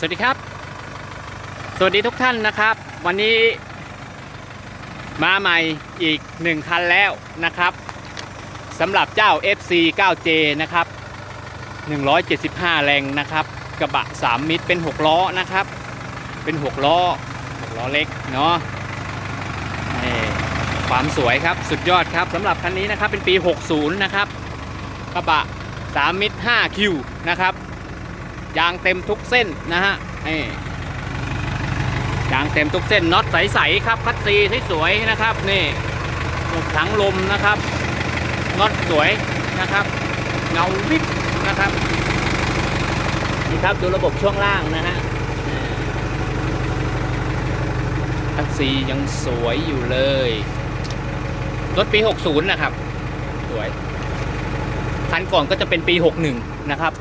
สวัสดีครับ สวัสดีทุกท่านนะครับ วันนี้มาใหม่อีกหนึ่งคันแล้วนะครับสำหรับเจ้า FC 9J นะครับ 175 แรงนะครับ กระบะ 3 มิตรเป็น 6 ล้อนะครับ เป็น 6 ล้อ 6 ล้อเล็กเนาะนี่ความสวยครับสุดยอดครับสำหรับคันนี้นะครับเป็นปี 60 นะครับ กระบะ 3 มิตร 5 คิวนะครับ ยางเต็มทุกเส้นนะฮะนี่ยางเต็มทุกเส้นน็อตใสๆครับคัดซีสวยๆนะครับนี่ลูกถังลมนะครับน็อตสวยนะครับ เงาวิบนะครับนี่ครับดูระบบช่วงล่างนะฮะคัดซียังสวยอยู่เลยรถปี 60 นะครับ สวยคันก่อนก็จะเป็นปี 61 นะครับ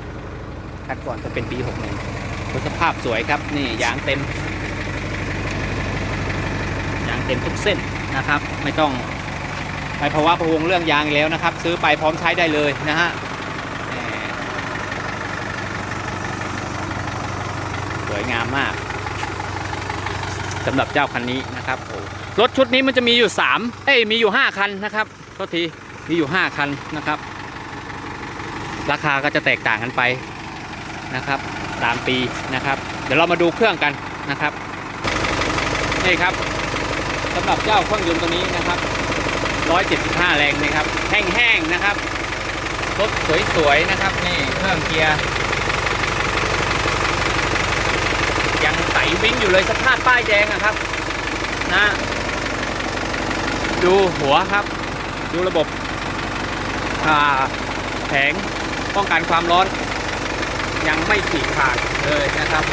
คันก่อนจะเป็นปี61รถสภาพสวยครับ นี่ยางเต็ม ยางเต็มทุกเส้นนะครับ ไม่ต้องไปภาวะพะวงเรื่องยางแล้วนะครับ ซื้อไปพร้อมใช้ได้เลยนะฮะสวยงามมากสำหรับเจ้าคันนี้นะครับรถชุดนี้มันจะมีอยู่ 3 เอ้ยมีอยู่ 5 คันนะครับโทษทีมีอยู่ 5 คันนะครับ ราคาก็จะแตกต่างกันไป นะครับตามปีนะครับ เดี๋ยวเรามาดูเครื่องกันนะครับนี่ครับสำหรับเจ้าเครื่องยนต์ตัวนี้นะครับ 175 แรงนะครับแห้งๆนะครับรถสวยๆนะครับนี่เครื่องเกียร์ยังใสวิ่งอยู่เลยสภาพป้ายแดงอะครับนะดูหัวครับ ดูระบบอ่าแผงป้องกันความร้อน ยังไม่ฉีกขาดเลยนะครับ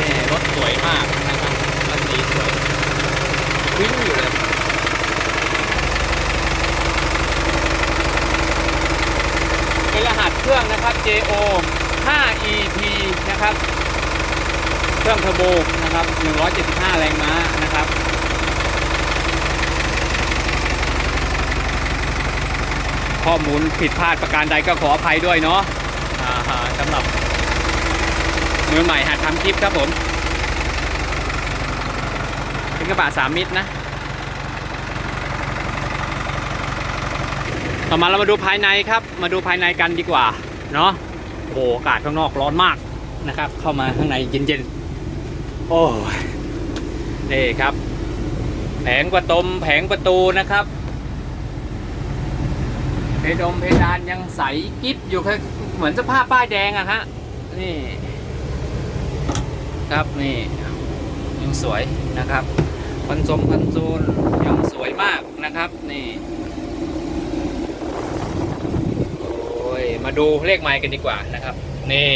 นี่รถสวยมากนะครับรถสีสวยวิ่งอยู่เลยเป็นรหัสเครื่องนะครับ JO 5EP นะครับ เครื่องเทอร์โบนะครับ 175 แรงม้านะครับข้อมูลผิดพลาดประการใดก็ขออภัยด้วยเนาะ สำหรับมือใหม่หัดทำคลิปครับผม เป็นกระบะสามมิตรนะ ต่อมาเรามาดูภายในครับ มาดูภายในกันดีกว่า เนาะโอ้อากาศข้างนอกร้อนมากนะครับ เข้ามาข้างในเย็นๆ โอ้นี่ครับ แผงประตมแผงประตูนะครับเพดมเพดานยังใสกิ๊บอยู่ครับ เหมือนสภาพป้ายแดงอะฮะ นี่ ครับนี่ยังสวยนะครับคอนโซลคอนโซลยังสวยมากนะครับ นี่โอ้ยมาดูเลขไม้กันดีกว่านะครับ นี่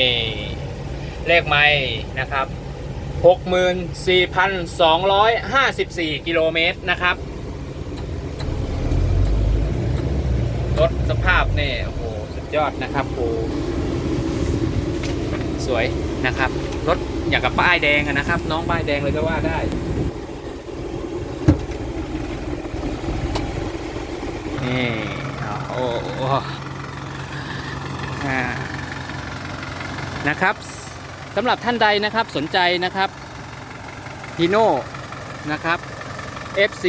เลขไม้นะครับ64,254 กิโลเมตรนะครับ รถสภาพนี่โอ้โห ยอดนะครับโอ้สวยนะครับรถอย่างกับป้ายแดงนะครับ น้องป้ายแดงเลยก็ว่าได้นี่โอ้โหนะครับสำหรับท่านใดนะครับสนใจนะครับฮีโน่นะครับ FC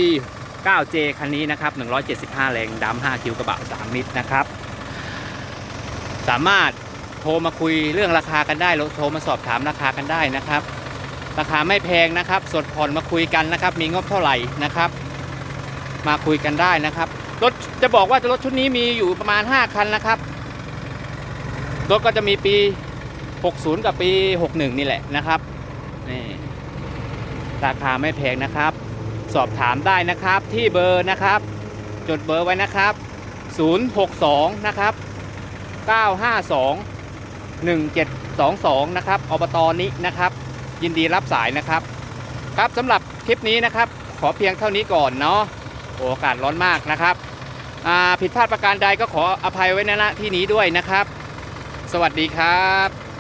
9J คันนี้นะครับ 175 แรงดำ5คิวกระบะ3มิตรนะครับ สามารถโทรมาคุยเรื่องราคากันได้หรือโทรมาสอบถามราคากันได้นะครับ ราคาไม่แพงนะครับส่วนผ่อนมาคุยกันนะครับ มีงบเท่าไหร่นะครับ มาคุยกันได้นะครับรถจะบอกว่ารถชุดนี้มีอยู่ประมาณ 5 คันนะครับรถก็จะมีปี 60 กับปี 61 นี่แหละนะครับนี่ราคาไม่แพงนะครับ สอบถามได้นะครับที่เบอร์นะครับ จดเบอร์ไว้นะครับ 062 นะครับ 952 1722 นะครับอบตนี้นะครับ ยินดีรับสายนะครับ ครับสำหรับคลิปนี้นะครับ ขอเพียงเท่านี้ก่อนเนาะโอ้อากาศร้อนมากนะครับอ่าผิดพลาดประการใดก็ขออภัยไว้ในหน้าที่นี้ด้วยนะครับ สวัสดีครับ